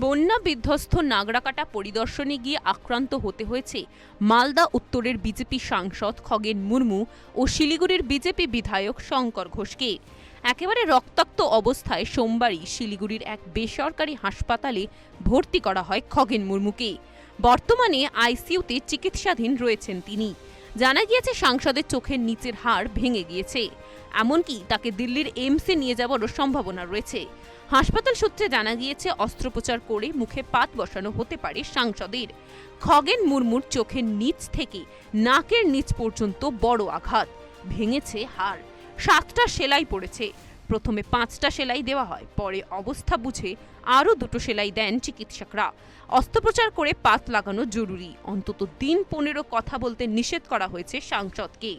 বন্যা বিধ্বস্ত নাগরাকাটা পরিদর্শনে গিয়ে আক্রান্ত হতে হয়েছে মালদা উত্তরের বিজেপি সাংসদ খগেন মুর্মু ও শিলিগুড়ির বিজেপি বিধায়ক শঙ্কর ঘোষকে। একেবারে রক্তাক্ত অবস্থায় সোমবারই শিলিগুড়ির এক বেসরকারি হাসপাতালে ভর্তি করা হয় খগেন মুর্মুকে। বর্তমানে আইসিইউতে চিকিৎসাধীন রয়েছেন তিনি। জানা গিয়েছে সাংসদের চোখের নিচের হাড় ভেঙে গিয়েছে। এমনকি তাকে দিল্লির এমসে নিয়ে যাওয়ারও সম্ভাবনা রয়েছে। হাসপাতাল সূত্রে জানা গিয়েছে, অস্ত্রোপচার করে মুখে পাত বসানো হতে পারে সাংসদের। খগেন মুরমুর চোখের নিচ থেকে নাকের নিচ পর্যন্ত বড় আঘাত। ভেঙেছে হাড়। সাতটা সেলাই পড়েছে। প্রথমে পাঁচটা সেলাই দেওয়া হয়, পরে অবস্থা বুঝে আরও দুটো সেলাই দেন চিকিৎসকরা। অস্ত্রোপচার করে পাত লাগানো জরুরি। অন্তত দিন পনেরো কথা বলতে নিষেধ করা হয়েছে সাংসদকে।